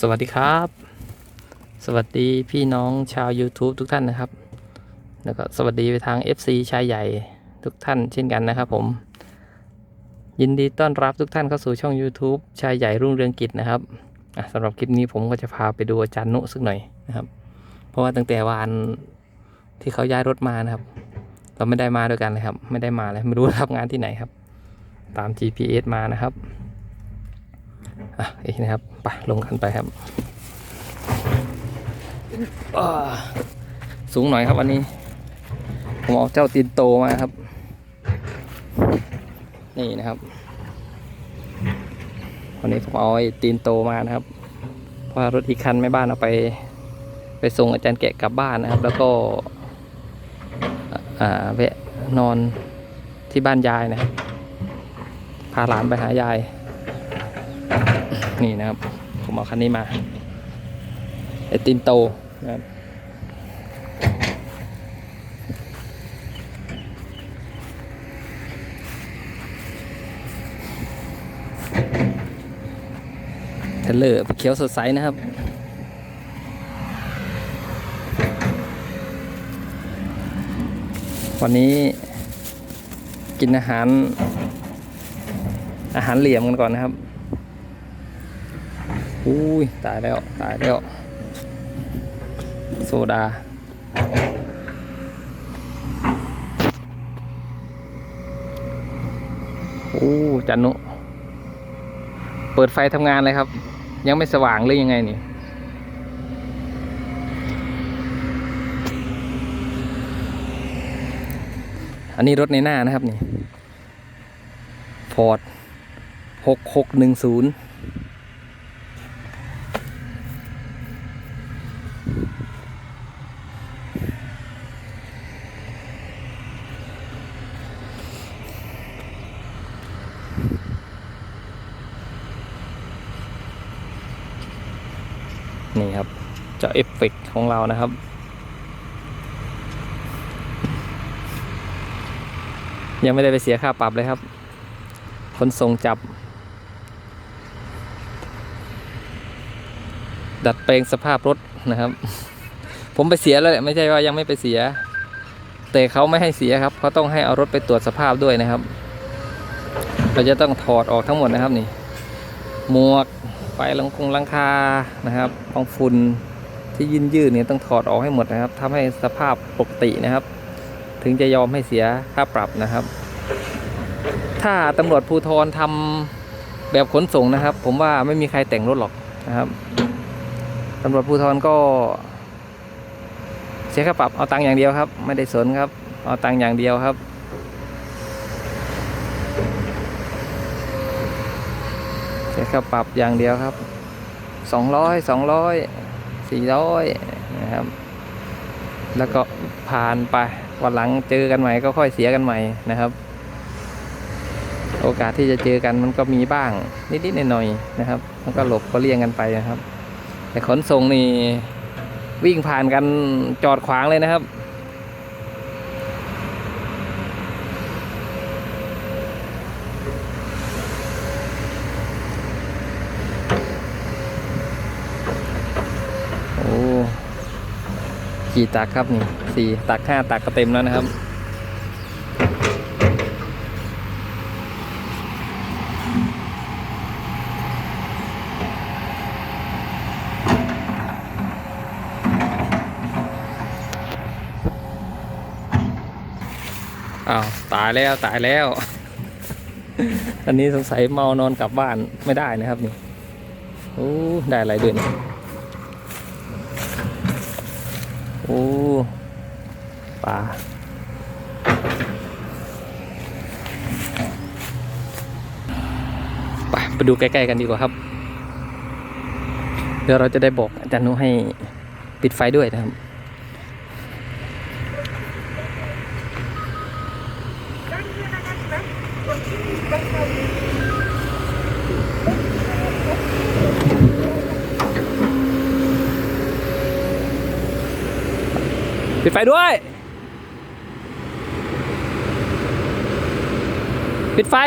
สวัสดีครับ สวัสดีพี่น้องชาว YouTube ทุกท่านนะครับ แล้วก็สวัสดีไปทาง FC ชายใหญ่ทุกท่านเช่นกันนะครับผม ยินดีต้อนรับทุกท่านเข้าสู่ช่อง YouTube ชายใหญ่รุ่งเรืองกิจนะครับสำหรับคลิปนี้ผมก็จะพาไปดูอาจารย์นุสักหน่อยนะครับ เพราะว่าตั้งแต่วันที่เขาย้ายรถมานะครับ เราไม่ได้มาด้วยกันเลยครับ ไม่ได้มาเลยไม่รู้รับงานที่ไหนครับ ตาม GPS มานะครับ อะอีกนะครับไปลงกันไปครับสูงหน่อยครับวันนี้ ผมเอาเจ้าตีนโตมาครับ นี่นะครับ วันนี้ผมเอาไอ้ตีนโตมานะครับ เพราะรถอีกคันแม่บ้านเอาไป ไปส่งอาจารย์แกะกลับบ้านนะครับ แล้วก็แวะนอนที่บ้านยายนะครับพาหลานไปหายาย นี่นะครับ ผมเอาคันนี้มาไอตินโตนะครับเทเลอร์เขียวสดใสนะครับวันนี้กินอาหารอาหารเหลี่ยมกันก่อนนะครับ อุ้ยตายแล้วตายแล้ว โซดาอู้จันนุ เปิดไฟทำงานเลยครับ ยังไม่สว่างเลยยังไงนี่อันนี้รถในหน้านะครับนี่พอร์ตหกหกหนึ่งศูนย์ นี่ครับเจ้าเอฟเฟกของเรานะครับ ยังไม่ได้ไปเสียค่าปรับเลยครับคนส่งจับ ดัดแปลงสภาพรถนะครับ ผมไปเสียแล้วแหละไม่ใช่ว่ายังไม่ไปเสีย แต่เขาไม่ให้เสียครับเขาต้องให้เอารถไปตรวจสภาพด้วยนะครับ เราจะต้องถอดออกทั้งหมดนะครับนี่หมวก ไฟหลังคงลังคานะครับกองฝุ่นที่ยืนยืดเนี่ยต้องถอดออกให้หมดนะครับทำให้สภาพปกตินะครับ ถึงจะยอมให้เสียค่าปรับนะครับ ถ้าตำรวจภูธรทำแบบขนส่งนะครับ ผมว่าไม่มีใครแต่งรถหรอกนะครับตำรวจภูธรก็เสียค่าปรับเอาตังค์อย่างเดียวครับ ไม่ได้สนครับ เอาตังค์อย่างเดียวครับ เสียค่ปรับอย่างเดียวครับสองร้อยสองร้อยสี่ร้อยนะครับ แล้วก็ผ่านไปวันหลังเจอกันใหม่ก็ค่อยเสียกันใหม่นะครับ โอกาสที่จะเจอกันมันก็มีบ้างนิดๆหน่อยๆนะครับ มันก็หลบก็เลี่ยงกันไปนะครับ แต่ขนส่งนี่วิ่งผ่านกันจอดขวางเลยนะครับ กี่ตักครับนี่สี่ตักห้าตักก็เต็มแล้วนะครับอ้าวตายแล้วตายแล้ว อันนี้สงสัยเมานอนกลับบ้านไม่ได้นะครับนี่โอ้ได้อะไรด้วยเนี่ย โอ้ปลาไปไปดูใกล้ๆกันดีกว่าครับ เดี๋ยวเราจะได้บอกอาจารย์นุให้ปิดไฟด้วยนะครับ ปิดไฟด้วย ปิดไฟ ต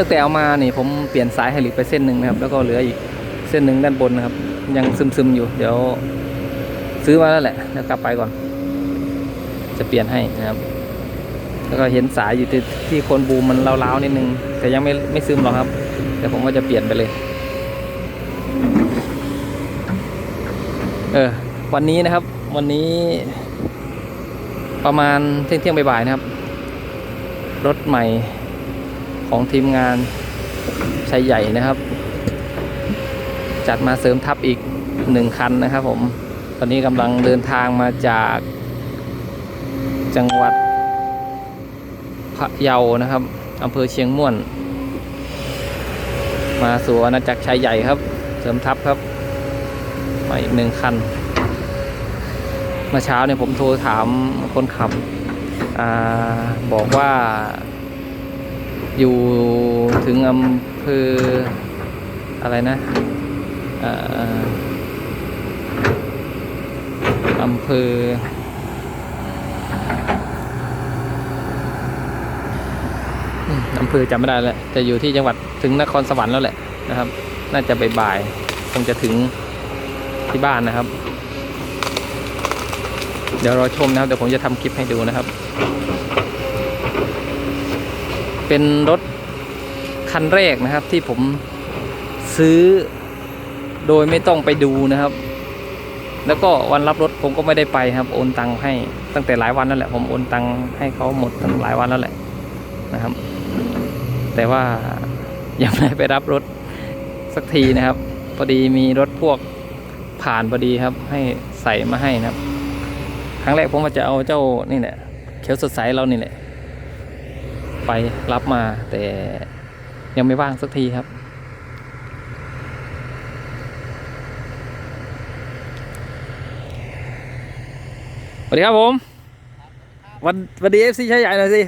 ั้งแต่เอามานี่ผมเปลี่ยนสายไฮลิดไปเส้นหนึ่งนะครับ แล้วก็เหลืออีกเส้นหนึ่งด้านบนนะครับ ยังซึมๆอยู่ เดี๋ยว ซื้อมาแล้วแหละแล้วกลับไปก่อน จะเปลี่ยนให้นะครับ แล้วก็เห็นสายอยู่ที่ที่โคนบูมมันเล้าวๆนิดนึง แต่ยังไม่ไม่ซึมหรอกครับ แต่ผมก็จะเปลี่ยนไปเลย เออ วันนี้นะครับ วันนี้ประมาณเที่ยงเที่ยงๆบ่ายๆนะครับ รถใหม่ของทีมงานชัยใหญ่นะครับ จัดมาเสริมทัพอีกหนึ่งคันนะครับผม ตอนนี้กำลังเดินทางมาจากจังหวัดพะเยานะครับอำเภอเชียงม่วน มาสู่อาณาจักรชัยใหญ่ครับ เสริมทัพครับมาอีกหนึ่งคันเมื่อเช้าเนี่ยผมโทรถามคนขับอบอกว่า อยู่ถึงอำเภออะไรนะ อำเภอ อำเภอจำไม่ได้แล้วแต่อยู่ที่จังหวัดถึงนครสวรรค์แล้วแหละนะครับ น่าจะบ่ายๆคงจะถึงที่บ้านนะครับ เดี๋ยวรอชมนะครับเดี๋ยวผมจะทำคลิปให้ดูนะครับ เป็นรถคันแรกนะครับที่ผมซื้อโดยไม่ต้องไปดูนะครับ แล้วก็วันรับรถผมก็ไม่ได้ไปครับโอนตังค์ให้ตั้งแต่หลายวันแล้วแหละผมโอนตังค์ให้เขาหมดตั้งหลายวันแล้วแหละนะครับ แต่ว่ายังไม่ไปรับรถสักทีนะครับพอดีมีรถพวกผ่านพอดีครับ ให้ใส่มาให้นะครับ ครั้งแรกผมว่าจะเอาเจ้านี่แหละเขียวสดใสเรานี่แหละไปรับมาแต่ยังไม่ว่างสักทีครับ สวัสดีครับผม วันวันดีเอฟซีใช้ใหญ่หน่อยสิ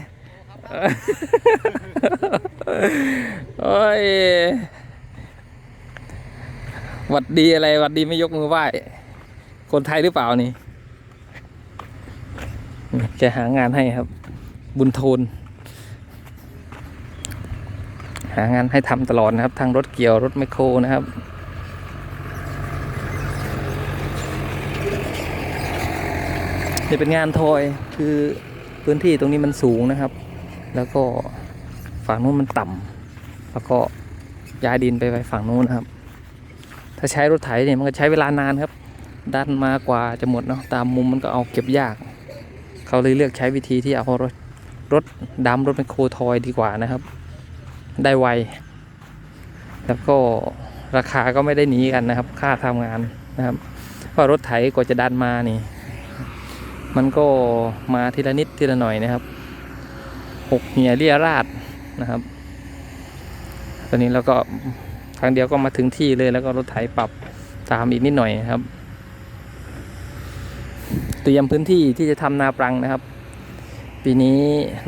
โอ้ยหวัดดีอะไรหวัดดีไม่ยกมือไหว้ คนไทยหรือเปล่านี่แกหางานให้ครับ บุญโทน หางานให้ทำตลอดนะครับ ทางรถเกี่ยวรถไมคโครนะครับ นี่เป็นงานทอยคือพื้นที่ตรงนี้มันสูงนะครับ แล้วก็ฝั่งนู้นมันต่ำแล้วก็ย้ายดินไปไว้ฝั่งนู้นนะครับ ถ้าใช้รถไถเนี่ยมันก็ใช้เวลานานครับ ดันมากว่าจะหมดเนาะตามมุมมันก็เอาเก็บยาก เขาเลยเลือกใช้วิธีที่เอารถรถดำรถไมคโคทอยดีกว่านะครับ ได้ไว แล้วก็ราคาก็ไม่ได้หนีกันนะครับ ค่าทำงานนะครับเพราะรถไถกว่าจะดันมานี่ มันก็มาทีละนิดทีละหน่อยนะครับหกเหี่ยเรียราดนะครับ ตอนนี้เราก็ครั้งเดียวก็มาถึงที่เลยแล้วก็รถไถปรับตามอีกนิดหน่อยนะครับ เตรียมพื้นที่ที่จะทำนาปรังนะครับ ปีนี้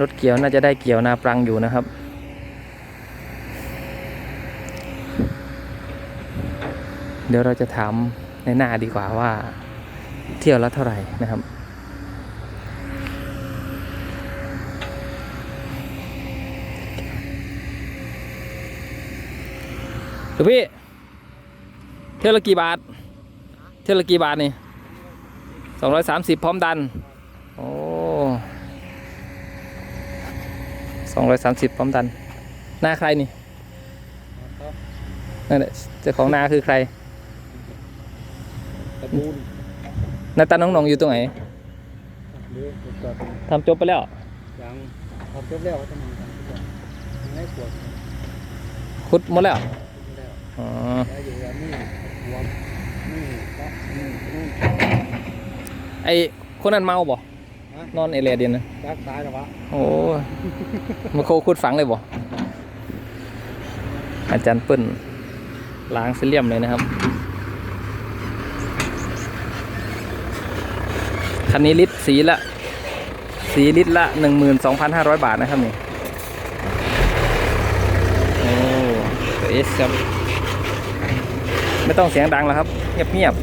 รถเกี่ยวน่าจะได้เกี่ยวนาปรังอยู่นะครับเดี๋ยวเราจะถามในหน้าดีกว่าว่า เที่ยวละเท่าไหร่นะครับ หลวงพี่ เที่ยวละกี่บาท เที่ยวละกี่บาทนี่สองร้อยสามสิบพร้อมดัน โอ้สองร้อยสามสิบพร้อมดัน หน้าใครนี่นั่นแหละเจ้าของนาคือใครตะบูนหน้าตาน้องหนองอยู่ตรงไหนเดี๋ยวผมจอดทำจบไปแล้วยังทำจบแล้วทำยังไม่ปวดคุดหมดแล้วแล้ว อ๋อแล้วอยู่อันนี้หัวนี่ก็นี่นู่นไอคนนั้นเมาบ่ฮะนอนเอเลียเดียนนะจักตายแล้ววะโอ้มาโคคุดฝังเลยบ่อาจารย์เปิ้ลล้างเซเลียมเลยนะครับคันนี้ลิตรสีละ สีลิตรละหนึ่งหมื่นสองพันห้าร้อยบาทนะครับนี่ โอ้เอสครับ ไม่ต้องเสียงดังแล้วครับ เงียบเงียบ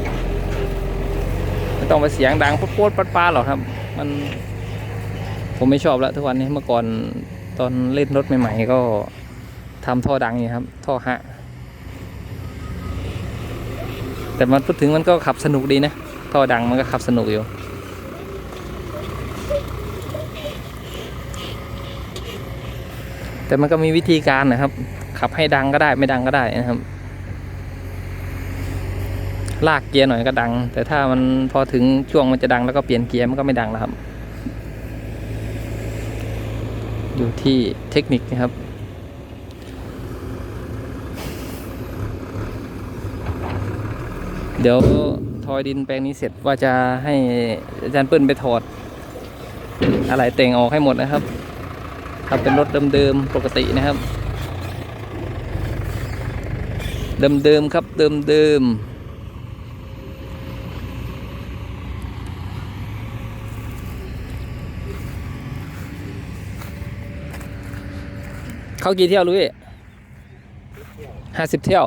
ๆไม่ต้องไปเสียงดังโป๊ดๆป้าๆหรอกครับ มันผมไม่ชอบแล้วทุกวันนี้เมื่อก่อนตอนเล่นรถใหม่ ๆ ก็ททำท่อดังนี่ครับ ท่อฮะแต่มันพูดถึงมันก็ขับสนุกดีนะท่อดังมันก็ขับสนุกอยู่แต่มันก็มีวิธีการนะครับ ขับให้ดังก็ได้ไม่ดังก็ได้นะครับ ลากเกียร์หน่อยก็ดัง แต่ถ้ามันพอถึงช่วงมันจะดังแล้วก็เปลี่ยนเกียร์มันก็ไม่ดังแล้วครับ อยู่ที่เทคนิคนะครับเดี๋ยวทอยดินแปลงนี้เสร็จว่าจะให้อาจารย์เปิ้ลไปถอด อะไรแต่งออกให้หมดนะครับถ้าเป็นรถเดิมๆปกตินะครับ เดิมๆครับเดิมๆ เขากี่เที่ยวลุยห้าสิบเที่ยว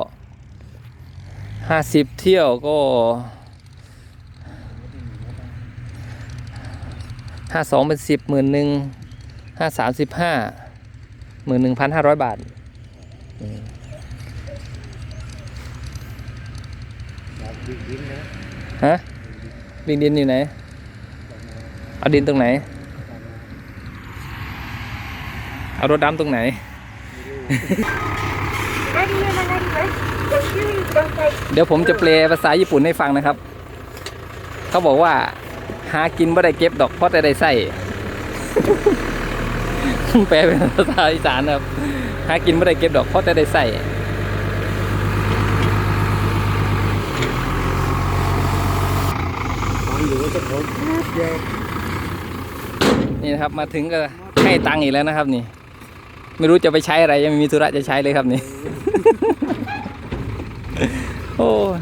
ห้าสิบเที่ยวก็ห้าสองเป็นสิบหมื่นหนึ่งห้าสามสิบห้าหมื่นหนึ่งพันห้าร้อยบาทอยากดินดินนะฮะดินดินอยู่ไหน เอาดินตรงไหน เอารถดำตรงไหน เดี๋ยวผมจะแปลภาษาญี่ปุ่นให้ฟังนะครับ เขาบอกว่า หากินไม่ได้เก็บดอกเพราะแต่ได้ใส่แปลเป็นภาษาอีสานนะครับ หากินไม่ได้เก็บดอกเพราะแต่ได้ใส่นี่นะครับมาถึงก็ให้ตังค์อีกแล้วนะครับนี่ ไม่รู้จะไปใช้อะไร ยังไม่มีธุระจะใช้เลยครับนี่ โอ้ย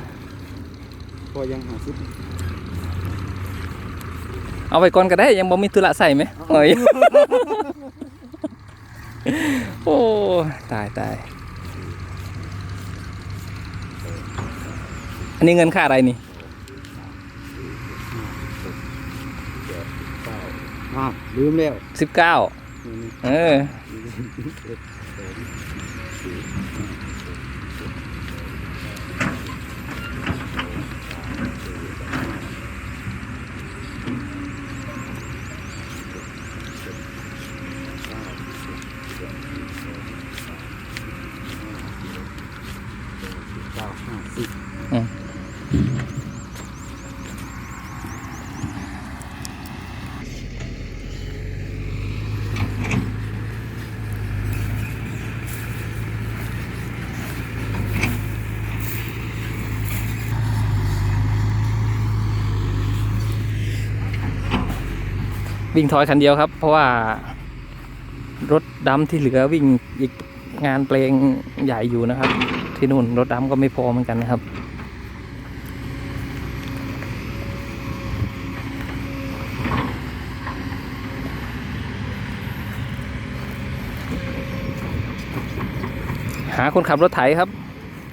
พอยังหาซิปเอาไปก่อนก็ได้ยังบ่มีธุระใส่ไหมเอ้ยโอ้ตายตายอันนี้เงินค่าอะไรนี่อ้าวลืมแล้วสิบเก้า เออ เก้าห้าสิบ อืม วิ่งถอยคันเดียวครับ เพราะว่ารถดำที่เหลือวิ่งอีกงานเพลงใหญ่อยู่นะครับ ที่นู่นรถดำก็ไม่พอเหมือนกันนะครับ หาคนขับรถไถครับ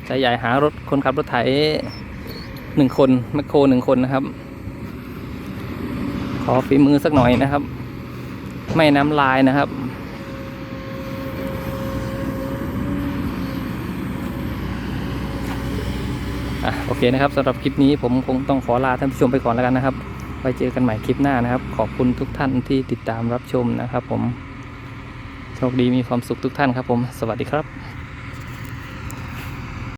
ใจใหญ่หารถคนขับรถไถหนึ่งคนแมคโครหนึ่งคนนะครับ ขอฝีมือสักหน่อยนะครับ ไม่น้ำลายนะครับอะโอเคนะครับสำหรับคลิปนี้ผมคงต้องขอลาท่านผู้ชมไปก่อนแล้วกันนะครับ ไว้เจอกันใหม่คลิปหน้านะครับ ขอบคุณทุกท่านที่ติดตามรับชมนะครับ ผม โชคดีมีความสุขทุกท่านครับผม สวัสดีครับ